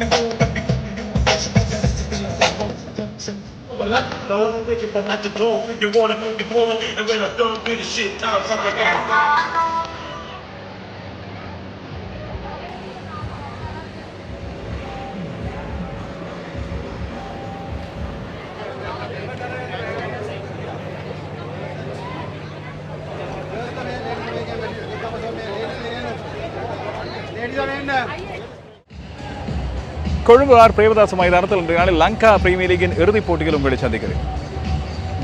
Well, I know that you want to do, you wanna, you wanna, and when I done with the shit, time's up again. Colombo R Premadasa மைதானத்தில் இன்றைய நாளில் Lanka premier லீகின் இறுதிப் போட்டியில் உங்களை சந்திக்கிறேன்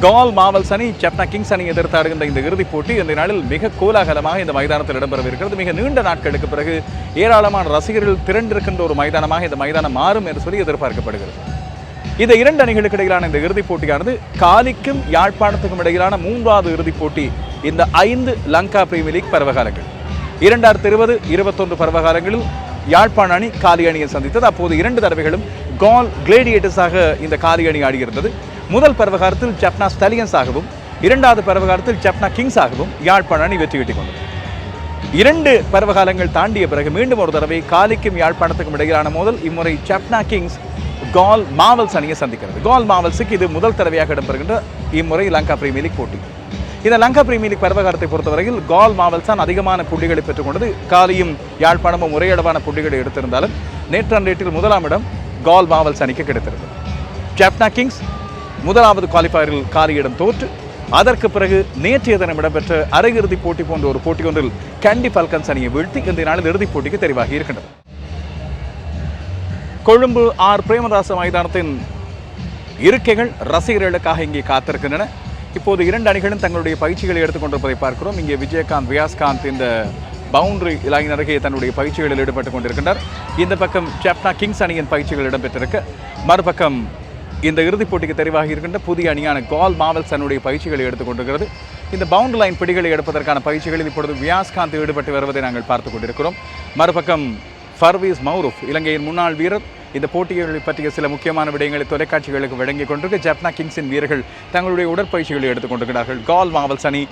கால் marvels அணி செப்னா Kings அணி எதிர்த்தாடுகின்ற இந்த இறுதிப் போட்டி இந்த நாளில் மிக கோலாகலமாக இந்த மைதானத்தில் இடம்பெறவிருக்கிறது. மிக நீண்ட நாட்களுக்கு பிறகு ஏராளமான ரசிகர்கள் திரண்டிருக்கின்ற ஒரு மைதானமாக இந்த மைதானம் மாறும் என்று சொல்லி எதிர்பார்க்கப்படுகிறது. இந்த இரண்டு அணிகளுக்கு இடையிலான இந்த இறுதிப் போட்டியானது காலிக்கும் யாழ்ப்பாணத்துக்கும் இடையிலான மூன்றாவது இறுதிப் போட்டி இந்த ஐந்து லங்கா பிரீமியர் லீக் பருவகாலங்கள். இரண்டாயிரத்தி இருபது இருபத்தொன்று பருவகாலங்களில் யாழ்ப்பாண அணி காலி அணியை சந்தித்தது. அப்போது இரண்டு தடவைகளும் கால் கிளேடியேட்டர்ஸாக இந்த காலி அணி ஆடியிருந்தது. முதல் பருவகாலத்தில் ஜப்னா ஸ்டலியன்ஸாகவும் இரண்டாவது பருவகாலத்தில் ஜப்னா கிங்ஸாகவும் யாழ்ப்பாண அணி வெற்றி கிட்டிக் கொண்டது. இரண்டு பருவகாலங்கள் தாண்டிய பிறகு மீண்டும் ஒரு தடவை காலிக்கும் யாழ்ப்பாணத்துக்கும் இடையிலான மோதல் இம்முறை சப்னா கிங்ஸ் கால் மாவல்ஸ் அணியை சந்திக்கிறது. கால் மாவல்ஸுக்கு இது முதல் தடவையாக இடம்பெறுகின்ற இம்முறை லங்கா பிரீமியர் லீக் போட்டி. இந்த லங்கா பிரீமியர் லீக் பருவகாலத்தை பொறுத்தவரையில் கால் மாவல்ஸ் தான் அதிகமான புள்ளிகளை பெற்றுக்கொண்டது. காலியும் யாழ்ப்பாணமும் ஒரே அளவான புள்ளிகளை எடுத்திருந்தாலும் நேற்று ரேட்டில் முதலாம் இடம் கால் மாவல்ஸ் அணிக்கு கிடைத்திருந்தது. ஜாப்னா கிங்ஸ் முதலாவது குவாலிஃபயரில் காலியிடம் தோற்று அதற்கு பிறகு நேற்றைய தினம் இடம்பெற்ற அரையிறுதிப் போட்டி போன்ற ஒரு போட்டி ஒன்றில் கண்டி பல்கன்ஸ் அணியை வீழ்த்தி இந்த நாளில் இறுதிப் போட்டிக்கு தெரிவாகி இருக்கின்றது. கொழும்பு ஆர். பிரேமதாச மைதானத்தின் இருக்கைகள் ரசிகர்களுக்காக இங்கே காத்திருக்கின்றன. இப்போது இரண்டு அணிகளும் தங்களுடைய பயிற்சிகளை எடுத்துக்கொண்டிருப்பதை பார்க்கிறோம். இங்கே விஜயகாந்த் வியாஸ்காந்த் இந்த பவுண்டரி லைன் அருகே தன்னுடைய பயிற்சிகளில் ஈடுபட்டுக் கொண்டிருக்கின்றார். இந்த பக்கம் ஜப்னா கிங்ஸ் அணியின் பயிற்சிகள் இடம்பெற்றிருக்க. மறுபக்கம் இந்த இறுதிப் போட்டிக்கு தெரிவாகி இருக்கின்ற புதிய அணியான கால் மாவல்ஸ் தன்னுடைய பயிற்சிகளை எடுத்துக்கொண்டிருக்கிறது இந்த பவுண்டரி லைன் பிடிகளை எடுப்பதற்கான பயிற்சிகளில் இப்பொழுது வியாஸ்காந்த் ஈடுபட்டு வருவதை நாங்கள் பார்த்துக் கொண்டிருக்கிறோம். மறுபக்கம் ஃபர்வீஸ் மௌரூஃப் இலங்கையின் முன்னாள் வீரர் இந்த போட்டிகளை பற்றிய சில முக்கியமான விடயங்களை தொலைக்காட்சிகளுக்கு வழங்கிக் கொண்டிருக்க ஜப்னா கிங்ஸின் வீரர்கள் தங்களுடைய உடற்பயிற்சிகளை எடுத்துக்கொண்டிருக்கிறார்கள். கால் மாவல்ஸ் அணி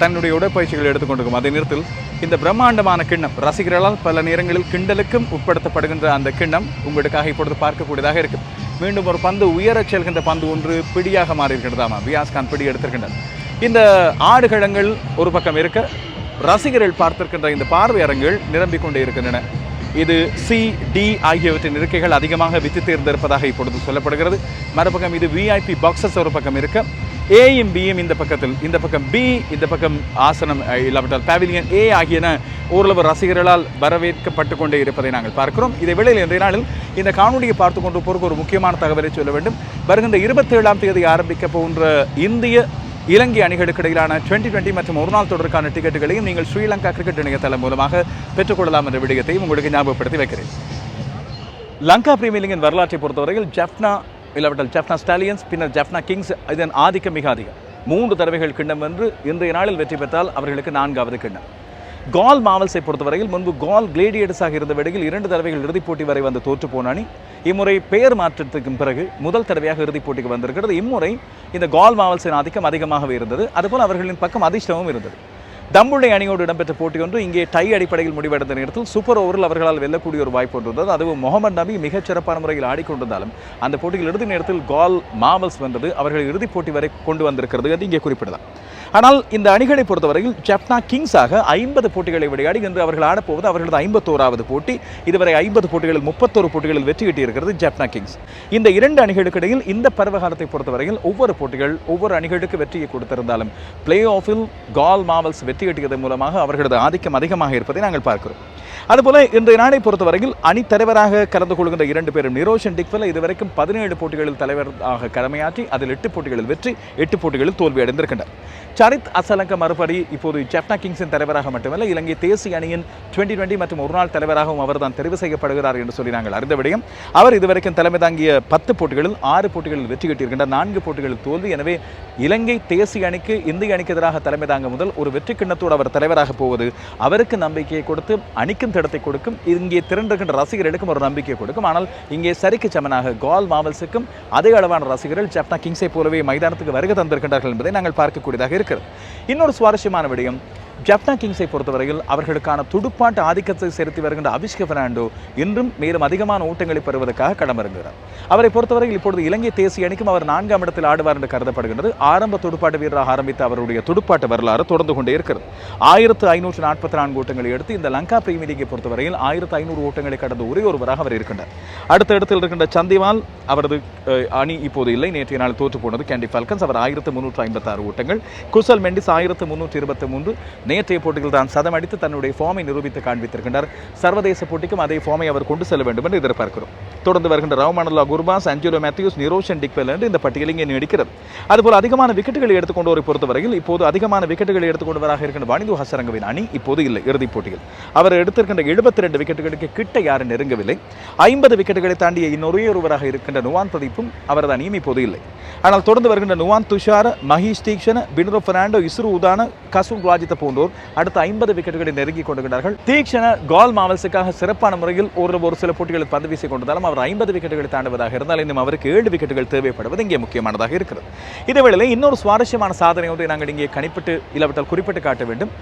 தன்னுடைய உடற்பயிற்சிகளை எடுத்துக்கொண்டிருக்கும் அதே நேரத்தில் இந்த பிரம்மாண்டமான கிண்ணம் ரசிகர்களால் பல நேரங்களில் கிண்டலுக்கும் உட்படுத்தப்படுகின்ற அந்த கிண்ணம் உங்களுக்காக இப்பொழுது பார்க்கக்கூடியதாக இருக்கும் மீண்டும் ஒரு பந்து உயரச் செல்கின்ற பந்து ஒன்று பிடியாக மாறியிருக்கிறதாமா. வியாஸ்கான் பிடி எடுத்திருக்கின்றனர் இந்த ஆடுகளங்கள் ஒரு பக்கம் இருக்க ரசிகர்கள் பார்த்திருக்கின்ற இந்த பார்வையரங்குகள் நிரம்பிக் கொண்டே இருக்கின்றன. இது சி டி ஆகியவற்றின் இருக்கைகள் அதிகமாக வித்து தேர்ந்திருப்பதாக இப்பொழுது சொல்லப்படுகிறது. மறுபக்கம் இது விஐபி பாக்ஸஸ் ஒரு பக்கம் இருக்க. ஏயும் பியும் இந்த பக்கத்தில் இந்த பக்கம் பி இந்த பக்கம் ஆசனம் இல்லாவிட்டால் பேவிலியன் ஏ ஆகியன ஓரளவு ரசிகர்களால் வரவேற்கப்பட்டு கொண்டே இருப்பதை நாங்கள் பார்க்கிறோம். இதை வேளையில் இன்றைய நாளில் இந்த காணொலியை பார்த்து கொண்டு போருக்கு ஒரு முக்கியமான தகவலை சொல்ல வேண்டும். வருகின்ற இருபத்தேழாம் தேதி ஆரம்பிக்க போன்ற இந்திய இலங்கை அணிகளுக்கு இடையிலான டுவெண்ட்டி டுவெண்ட்டி மற்றும் ஒரு நாள் தொடருக்கான டிக்கெட்டுகளையும் நீங்கள் ஸ்ரீலங்கா கிரிக்கெட் இணையதளம் மூலமாக பெற்றுக்கொள்ளலாம் என்ற விடயத்தையும் உங்களுக்கு ஞாபகப்படுத்தி வைக்கிறேன். லங்கா பிரீமியர் லீகின் வரலாற்றை பொறுத்தவரையில் ஜப்னா இல்லாவிட்டால் ஜப்னா ஸ்டாலியன்ஸ் பின்னர் ஜப்னா கிங்ஸ் இதன் ஆதிக்கம் மிக அதிகம். மூன்று தடவைகள் கிண்ணம் வென்று இன்றைய நாளில் வெற்றி பெற்றால் அவர்களுக்கு நான்காவது கிண்ணம். கால் மாவல்ஸை பொறுத்தவரையில் முன்பு கால் கிளேடியேட்டர்ஸாக இருந்த வேடையில் இரண்டு தடவைகள் இறுதிப் போட்டி வரை வந்து தோற்று போன அணி. இம்முறை பெயர் மாற்றத்துக்கு பிறகு முதல் தடவையாக இறுதிப் போட்டிக்கு வந்திருக்கிறது. இம்முறை இந்த கால் மாவல்ஸின் ஆதிக்கம் அதிகமாகவே இருந்தது. அதுபோல் அவர்களின் பக்கம் அதிர்ஷ்டமும் இருந்தது. தம்புள்ளை அணியோடு இடம்பெற்ற போட்டி ஒன்று இங்கே டை அடிப்படையில் முடிவடைந்த நேரத்தில் சூப்பர் ஓவரில் அவர்களால் வெல்லக்கூடிய ஒரு வாய்ப்பு ஒன்று இருந்தது. அதுவும் முகமது நபி மிகச் சிறப்பான முறையில் ஆடிக்கொண்டிருந்தாலும் அந்த போட்டியில் இறுதி நேரத்தில் கால் மாவல்ஸ் வென்றது அவர்கள் இறுதிப் போட்டி வரை கொண்டு வந்திருக்கிறது. என்று இங்கே குறிப்பிடலாம். ஆனால் இந்த அணிகளை பொறுத்தவரையில் ஜப்னா கிங்ஸாக ஐம்பது போட்டிகளை விளையாடி இன்று அவர்கள் ஆடப்போவது அவர்களது ஐம்பத்தோராவது போட்டி. இதுவரை ஐம்பது போட்டிகளில் முப்பத்தோரு போட்டிகளில் வெற்றி கிட்டியிருக்கிறது ஜப்னா கிங்ஸ் இந்த இரண்டு அணிகளுக்கு இடையில் இந்த பருவகாலத்தை பொறுத்தவரையில் ஒவ்வொரு போட்டிகள் ஒவ்வொரு அணிகளுக்கு வெற்றியை கொடுத்திருந்தாலும் பிளே ஆஃபில் கால் மாவல்ஸ் வெற்றி கிட்டியதன் மூலமாக அவர்களது ஆதிக்கம் அதிகமாக இருப்பதை நாங்கள் பார்க்கிறோம். அதுபோல இன்றைய நாளை பொறுத்தவரையில் அணித்தலைவராக கலந்து கொள்கின்ற இரண்டு பேரும் நிரோஷன் டிக்வெல் இதுவரைக்கும் பதினேழு போட்டிகளில் தலைவராக கடமையாற்றி அதில் எட்டு போட்டிகளில் வெற்றி எட்டு போட்டிகளில் தோல்வி அடைந்திருக்கின்றனர் சரித் அசலங்க மறுபடி இப்போது ஜெப்னா கிங்ஸின் தலைவராக மட்டுமல்ல இலங்கை தேசிய அணியின் டுவெண்டி டுவெண்ட்டி மற்றும் ஒருநாள் தலைவராகவும் அவர் தான் தெரிவு செய்யப்படுகிறார் என்று சொல்லி நாங்கள் அறிந்த விடயம். அவர் இதுவரைக்கும் தலைமை தாங்கிய பத்து போட்டிகளில் ஆறு போட்டிகளில் வெற்றி கிட்டியிருக்கின்றார் நான்கு போட்டிகளில் தோல்வி. எனவே இலங்கை தேசிய அணிக்கு இந்திய அணிக்கு எதிராக தலைமை தாங்க முதல் ஒரு வெற்றி கிண்ணத்தோடு அவர் தலைவராக போவது அவருக்கு நம்பிக்கையை கொடுத்து அணிக்கு அணிக்கும் திடத்தை கொடுக்கும். இங்கே திரண்டிருக்கின்ற ரசிகர்களுக்கும் ஒரு நம்பிக்கை கொடுக்கும். ஆனால் இங்கே சரிக்கு சமனாக கால் மாவல்ஸுக்கும் அதே அளவான ரசிகர்கள் ஜப்னா கிங்ஸை போலவே மைதானத்துக்கு வருகை தந்திருக்கின்றார்கள் என்பதை நாங்கள் பார்க்கக்கூடியதாக இருக்கிறது. இன்னொரு சுவாரஸ்யமான விடயம் ஜப்னா கிங்ஸை பொறுத்தவரையில் அவர்களுக்கான துடுப்பாட்ட ஆதிக்கத்தை செலுத்தி வருகின்ற அபிஷ்க பெர்னாண்டோ இன்றும் மேலும் அதிகமான ஓட்டங்களை பெறுவதற்காக களமிறங்குகிறார். அவரை பொறுத்தவரையில் இப்பொழுது இலங்கை தேசிய அணிக்கும் அவர் நான்காம் இடத்தில் ஆடுவார் என்று கருதப்படுகின்றது. ஆரம்ப துடுப்பாட்ட வீரராக ஆரம்பித்த அவருடைய துடுப்பாட்ட வரலாறு தொடர்ந்து கொண்டே இருக்கிறது. ஆயிரத்து ஐநூற்று நாற்பத்தி நான்கு ஓட்டங்களை எடுத்து இந்த லங்கா பிரீமியர் லீகை பொறுத்தவரையில் ஆயிரத்து ஐநூறு ஓட்டங்களை கடந்த ஒரே ஒருவராக அவர் இருக்கின்றார். அடுத்த இடத்தில் இருக்கின்ற சந்திவால் அவரது அணி இப்போது இல்லை. நேற்றைய நாள் தோற்று போனது. கேண்டி ஃபால்கன்ஸ் அவர் ஆயிரத்து முன்னூற்று ஐம்பத்தாறு ஓட்டங்கள். குசல் மெண்டிஸ் ஆயிரத்து முன்னூற்றி இருபத்தி மூன்று. நேற்றைய போட்டியில் தான் சதம் அடித்து தன்னுடைய ஃபார்மை நிரூபித்து காண்பித்திருக்கின்றார். சர்வதேச போட்டிக்கும் அதே ஃபார்மை அவர் கொண்டு செல்ல வேண்டும் என்று எதிர்பார்க்கிறோம். தொடர்ந்து வருகின்ற ரவுமானல்லா குர்பாஸ் அஞ்சுலோ மேத்யூஸ் நிரோஷன் டிக்வெல் என்று இந்த பட்டியல் இங்கே நீடிக்கிறது. அதுபோல் அதிகமான விக்கெட்டுகளை எடுத்துக்கொண்டோரை பொறுத்தவரையில் இப்போது அதிகமான விக்கெட்டுகளை எடுத்துக்கொண்டவராக இருக்கின்ற வனிது ஹசரங்கவின் அணி இப்போது இல்லை இறுதிப் போட்டியில். அவர் எடுத்திருக்கின்ற எழுபத்தி ரெண்டு விக்கெட்டுகளுக்கு கிட்ட யாரும் நெருங்கவில்லை. ஐம்பது விக்கெட்டுகளை தாண்டிய இன்னொரே ஒருவராக இருக்கின்ற நுவான் பிரதீப்பும் அவரது அணியும் இப்போது இல்லை. ஆனால் தொடர்ந்து வருகின்ற நுவான் துஷார் மஹீஷ் தீக்ஷன் பின்ரோ பெர்னாண்டோ இஸ்ரு உதான கசும் ராஜித்த போன்றோர் அடுத்த ஐம்பது விக்கெட்டுகளை நெருங்கி கொண்டிருக்கிறார்கள். தீக்ஷண கால் மாவல்ஸுக்காக சிறப்பான முறையில் ஒரு ஒரு சில போட்டிகளில் பந்து வீசிக் கொண்டிருந்தாலும் அவர் ஐம்பது விக்கெட்டுகளை தாண்டுவதாக இருந்தால் இன்னும் அவருக்கு ஏழு விக்கெட்டுகள் தேவைப்படுவது இங்கே முக்கியமானதாக இருக்கிறது. இதேவேளை இன்னொரு சுவாரஸ்யமான சாதனை ஒன்றை நாங்கள் இங்கே கணிப்பிட்டு இல்லாவிட்டால் குறிப்பிட்டு காட்ட வேண்டும்.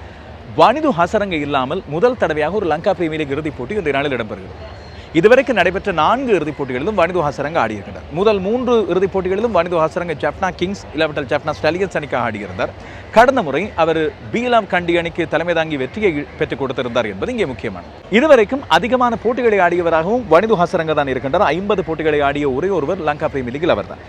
வனிது ஹசரங்க இல்லாமல் முதல் தடவையாக ஒரு லங்கா பிரீமியர் இறுதிப் போட்டி இந்த நாளில் இடம்பெறுகிறது. இதுவரைக்கும் நடைபெற்ற நான்கு இறுதிப் போட்டிகளிலும் வனிது ஹாசரங்க ஆடியிருக்கிறார். முதல் மூன்று இறுதிப் போட்டிகளிலும் வனிது ஹாசரங்க ஜப்னா கிங்ஸ் இல்லாவிட்டால் ஜப்னா ஸ்டாலியன்ஸ் அணிக்காக ஆடியிருந்தார். கடந்த முறை அவர் பீலாம் கண்டி அணிக்கு தலைமை தாங்கி வெற்றியை பெற்றுக் கொடுத்திருந்தார் என்பது இங்கே முக்கியமானது. இதுவரைக்கும் அதிகமான போட்டிகளை ஆடியவராகவும் வனிது ஹாசரங்க தான் இருக்கின்றார். ஐம்பது போட்டிகளை ஆடிய ஒரே ஒருவர் லங்கா பிரீமியர் லீகில் அவர்தான்.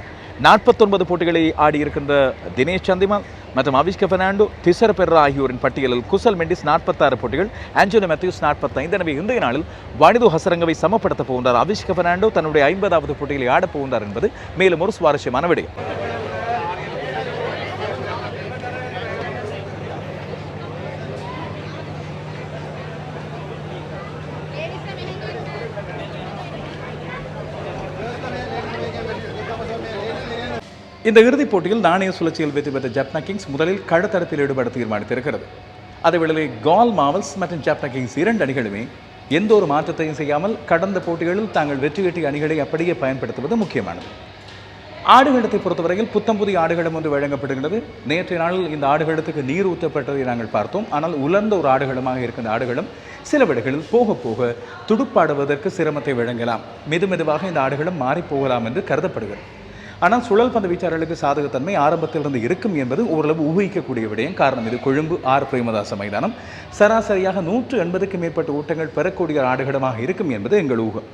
நாற்பத்தொன்பது போட்டிகளை ஆடியிருக்கின்ற தினேஷ் சந்திமால் மற்றும் அவிஷ்க பெர்னாண்டோ திசர பெர்ரா ஆகியோரின் பட்டியலில் குசல் மெண்டிஸ் நாற்பத்தாறு போட்டிகள் ஆஞ்சோனோ மேத்யூஸ் நாற்பத்தைந்து. எனவே இன்றைய நாளில் வனிது ஹசரங்கவை சமப்படுத்த போகின்றார். அவிஷ்க பெர்னாண்டோ தன்னுடைய ஐம்பதாவது போட்டிகளை ஆடப் போகின்றார் என்பது மேலும் ஒரு சுவாரஸ்யமான விடயம். இந்த இறுதிப் போட்டியில் நாணய சுழற்சியில் வெற்றி பெற்ற ஜப்னா கிங்ஸ் முதலில் கழுத்தடத்தில் ஈடுபட தீர்மானித்திருக்கிறது. அதேவேளை கால் மாவல்ஸ் மற்றும் ஜப்னா கிங்ஸ் இரண்டு அணிகளுமே எந்த ஒரு மாற்றத்தையும் செய்யாமல் கடந்த போட்டிகளில் தாங்கள் வெற்றி கட்டிய அணிகளை அப்படியே பயன்படுத்துவது முக்கியமானது. ஆடுகளத்தை பொறுத்தவரையில் புத்தம் புதிய ஆடுகளம் ஒன்று வழங்கப்படுகிறது நேற்றைய நாளில் இந்த ஆடுகளத்துக்கு நீர் ஊற்றப்பட்டதை நாங்கள் பார்த்தோம். ஆனால் உலர்ந்த ஒரு ஆடுகளமாக இருக்கின்ற ஆடுகளம் சில விடைகளில் போக போக துடுப்பாடுவதற்கு சிரமத்தை வழங்கலாம். மெது மெதுவாக இந்த ஆடுகளம் மாறிப் போகலாம் என்று கருதப்படுகிறது. ஆனால் சுழல் பந்து வீச்சாளர்களுக்கு சாதகத்தன்மை ஆரம்பத்திலிருந்து இருக்கும் என்பது ஓரளவு ஊகிக்கக்கூடிய விடயம். காரணம் இது கொழும்பு ஆர். பிரேமதாச மைதானம். சராசரியாக நூற்று எண்பதுக்கு மேற்பட்ட ஓட்டங்கள் பெறக்கூடிய ஆடுகளமாக இருக்கும் என்பது எங்கள் ஊகம்.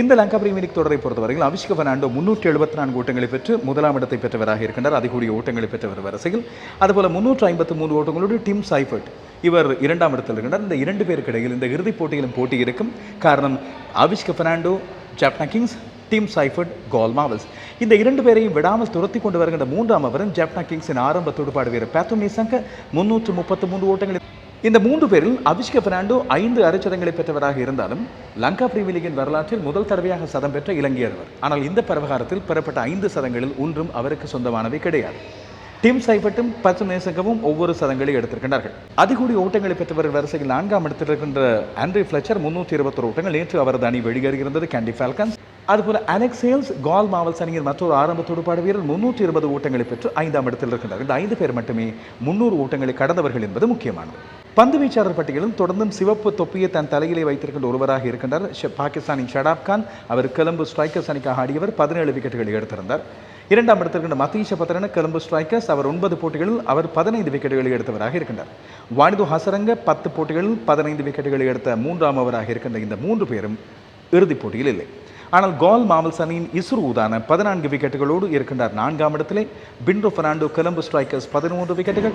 இந்த லங்கா பிரீமியர் லீக் தொடரை பொறுத்தவரையில் அபிஷேக பெர்னாண்டோ முன்னூற்றி எழுபத்தி நான்கு ஓட்டங்களை பெற்று முதலாம் இடத்தை பெற்றவராக இருக்கின்றார். அதிகூடிய ஓட்டங்களை பெற்றவர் வரிசையில். அதுபோல முன்னூற்று ஐம்பத்து மூன்று ஓட்டங்களோடு டிம் சைஃபர்ட் இவர் இரண்டாம் இடத்தில் இருக்கின்றார். இந்த இரண்டு பேருக்கு இடையில் இந்த இறுதிப் போட்டியிலும் போட்டி இருக்கும். காரணம் Avishka Fernando Jaffna kings team Seifert Galle marvels. இந்த இரண்டு பேரையும் விடாமல் துரத்தி கொண்டு வருகின்ற மூன்றாம் அவரும் ஜப்னா கிங்ஸின் ஆரம்ப துடுப்பாடு வீரர் பேத்து நிசங்க முன்னூற்று முப்பத்து மூன்று ஓட்டங்களில். இந்த மூன்று பேரில் அபிஷ்க பெர்னாண்டோ ஐந்து அரைச்சதங்களை பெற்றவராக இருந்தாலும் லங்கா பிரீமியர் லீகின் வரலாற்றில் முதல் தடவையாக சதம் பெற்ற இலங்கையர் ஆனால் இந்த பிரவகாரத்தில் பெறப்பட்ட ஐந்து சதங்களில் ஒன்றும் அவருக்கு சொந்தமானவை கிடையாது. டிம் சைபட்டும் பத்து நேசகவும் ஒவ்வொரு சதங்களை எடுத்திருக்கின்றார்கள். அதிகூடி ஓட்டங்களை பெற்றவர் வரிசையில் நான்காம் இடத்தில் இருக்கின்ற ஆண்ட்ரி ஃபிளச்சர் முன்னூற்றி இருபத்தொரு ஓட்டங்கள் நேற்று அவரது அணி வெளியேறுகிறது கேண்டி ஃபால்கன்ஸ் அதுபோல் அலெக்ஸ் சேல்ஸ் கால் மாவல்ஸ் அணியின் மற்றொரு ஆரம்ப துடுப்பாடு வீரர் முன்னூற்றி இருபது ஓட்டங்களை பெற்று ஐந்தாம் இடத்தில் இருக்கின்றார். இந்த ஐந்து பேர் மட்டுமே முன்னூறு ஓட்டங்களை கடந்தவர்கள் என்பது முக்கியமானது. பந்து வீச்சாளர் பட்டியலில் தொடர்ந்தும் சிவப்பு தொப்பியை தன் தலையிலே வைத்திருக்கின்ற ஒருவராக இருக்கின்றார். ஷ- பாகிஸ்தானின் ஷடாப் கான் அவர் கொலம்பு ஸ்ட்ரைக்கர்ஸ் அணிக்காக ஆடியவர் பதினேழு விக்கெட்டுகளை எடுத்திருந்தார். இரண்டாம் இடத்தில் இருக்கின்ற மதீஷ பத்திரன கொலம்பு ஸ்ட்ரைக்கர்ஸ் அவர் ஒன்பது போட்டிகளில் அவர் பதினைந்து விக்கெட்டுகளை எடுத்தவராக இருக்கின்றார். வாணிது ஹசரங்க பத்து போட்டிகளில் பதினைந்து விக்கெட்டுகளை எடுத்த மூன்றாம் அவராக இருக்கின்ற இந்த மூன்று பேரும் இறுதிப் போட்டியில் இல்லை. ஆனால் கால் மாமல்ஸ் அணியின் இஸ்ரு உதான பதினான்கு விக்கெட்டுகளோடு இருக்கின்றார். நான்காம் இடத்திலே பின்ரோ பெர்னாண்டோ கொலம்பு ஸ்ட்ரைக்கர்ஸ் பதிமூன்று விக்கெட்டுகள்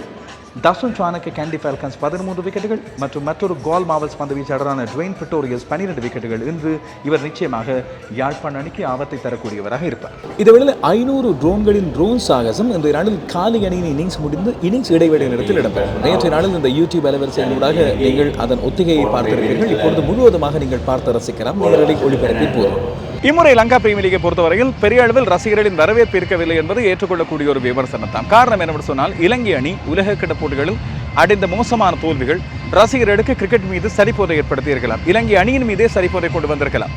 தசுன் சானக்கு கேண்டி ஃபால்கன்ஸ் பதிமூன்று விக்கெட்டுகள் மற்றும் மற்றொரு கால் மாவல்ஸ் பந்து வீச்சாளரான டுவெயின் பிட்டோரியஸ் பனிரெண்டு விக்கெட்டுகள். இன்று இவர் நிச்சயமாக யாழ்ப்பாண அணிக்கு ஆபத்தை தரக்கூடியவராக இருப்பார். இதுவேளை ஐநூறு ட்ரோன்களின் ட்ரோன் சாகசம் இந்த நாளில் காலி அணியின் இன்னிங்ஸ் முடிந்து இன்னிங்ஸ் இடைவேளை நேரத்தில் இடம்பெறும். நேற்றைய நாளில் இந்த யூடியூப் அலைவரிசையின் ஊடாக நீங்கள் அதன் ஒத்திகையை பார்த்திருக்கிறீர்கள் இப்பொழுது முழுவதுமாக நீங்கள் பார்த்து ரசிக்கலாம். நேரடி ஒளிபரப்பி போதும். இம்முறை லங்கா பிரீமியர் லீகை பொறுத்தவரையில் பெரிய அளவில் ரசிகர்களின் வரவேற்பு இருக்கவில்லை என்பது ஏற்றுக்கொள்ளக்கூடிய ஒரு விமர்சனம் தான். காரணம் என்னவென்று சொன்னால் இலங்கை அணி உலகக்கிட போட்டிகளில் அடைந்த மோசமான தோல்விகள் ரசிகர்களுக்கு கிரிக்கெட் மீது சரிப்போதை ஏற்படுத்தி இருக்கலாம். இலங்கை அணியின் மீதே சரிப்போதை கொண்டு வந்திருக்கலாம்.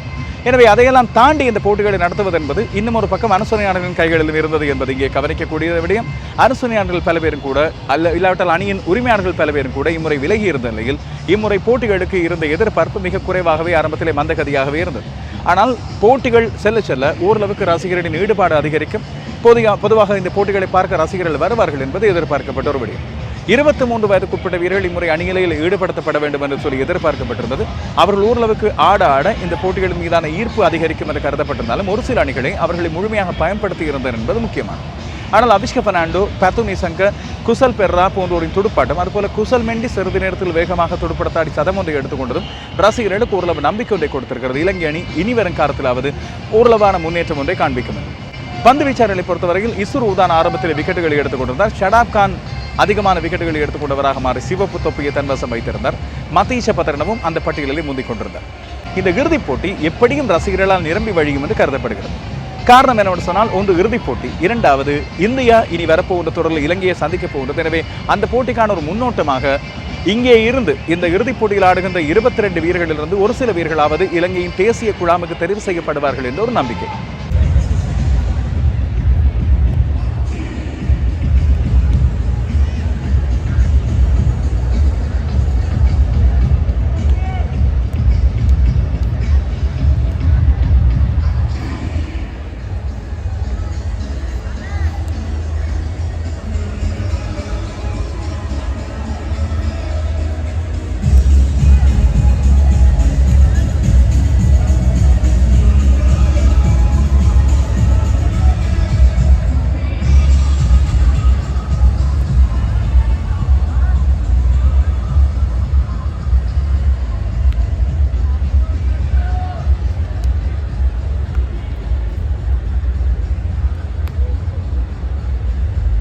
எனவே அதையெல்லாம் தாண்டி இந்த போட்டிகளை நடத்துவது என்பது இன்னும் ஒரு பக்கம் அனுசரணையாளர்களின் கைகளிலும் இருந்தது என்பது இங்கே கவனிக்கக்கூடிய விடயம். அனுசரணையாளர்கள் பல பேரும் கூட அல்ல இல்லாவிட்டால் அணியின் உரிமையாளர்கள் பல பேரும் கூட இம்முறை விலகி இருந்த நிலையில் இம்முறை போட்டிகளுக்கு இருந்த எதிர்பார்ப்பு மிக குறைவாகவே ஆரம்பத்திலே மந்தகதியாகவே இருந்தது. ஆனால் போட்டிகள் செல்ல செல்ல ஓரளவுக்கு ரசிகர்களின் ஈடுபாடு அதிகரிக்கும். பொதுவாக பொதுவாக இந்த போட்டிகளை பார்க்க ரசிகர்கள் வருவார்கள் என்பது எதிர்பார்க்கப்பட்ட ஒரு விடயம். இருபத்தி மூன்று வயதுக்குட்பட்ட வீரர்கள் இம்முறை அணிநிலையில் ஈடுபடுத்தப்பட வேண்டும் என்று சொல்லி எதிர்பார்க்கப்பட்டிருந்தது. அவர்கள் ஓரளவுக்கு ஆட ஆட இந்த போட்டிகள் மீதான ஈர்ப்பு அதிகரிக்கும் என்று கருதப்பட்டிருந்தாலும் ஒரு சில அணிகளை அவர்களை முழுமையாக பயன்படுத்தி இருந்தனர் என்பது முக்கியமானது. ஆனால் அபிஷ்க பெர்னாண்டோ பத்துனி சங்க குசல் பெர்ரா போன்றோரின் துடுப்பாட்டம் அதுபோல குசல் மெண்டி சிறிது நேரத்தில் வேகமாக துடுப்படுத்தாடி சதம் ஒன்றை எடுத்துக்கொண்டதும் ரசிகர்களுக்கு ஓரளவு நம்பிக்கை ஒன்றை கொடுத்திருக்கிறது. இலங்கை அணி இனி வரும் காலத்திலாவது ஓரளவான முன்னேற்றம் ஒன்றை காண்பிக்கும். பந்து வீச்சாளர்களை பொறுத்தவரையில் இசுர் உதான் ஆரம்பத்தில் விக்கெட்டுகளை எடுத்துக்கொண்டிருந்தார் ஷடாப் கான் அதிகமான விக்கெட்டுகளை எடுத்துக்கொண்டவராக மாறி சிவப்பு தொப்பியை தன்வசம் வைத்திருந்தார். மதீஷ பத்திரனமும் அந்த பட்டியலில் முந்திக் கொண்டிருந்தார். இந்த இறுதிப் போட்டி எப்படியும் ரசிகர்களால் நிரம்பி வழியும் என்று கருதப்படுகிறது. காரணம் என்னவென்று சொன்னால் ஒன்று இறுதிப் போட்டி இரண்டாவது இந்தியா இனி வரப்போகின்ற தொடரில் இலங்கையை சந்திக்கப் போகின்றது. எனவே அந்த போட்டிக்கான ஒரு முன்னோட்டமாக இங்கே இருந்து இந்த இறுதிப் போட்டியில் ஆடுகின்ற இருபத்தி ரெண்டு வீரர்களிலிருந்து ஒரு சில வீரர்களாவது இலங்கையின் தேசிய குழாமுக்கு தெரிவு செய்யப்படுவார்கள் என்ற ஒரு நம்பிக்கை.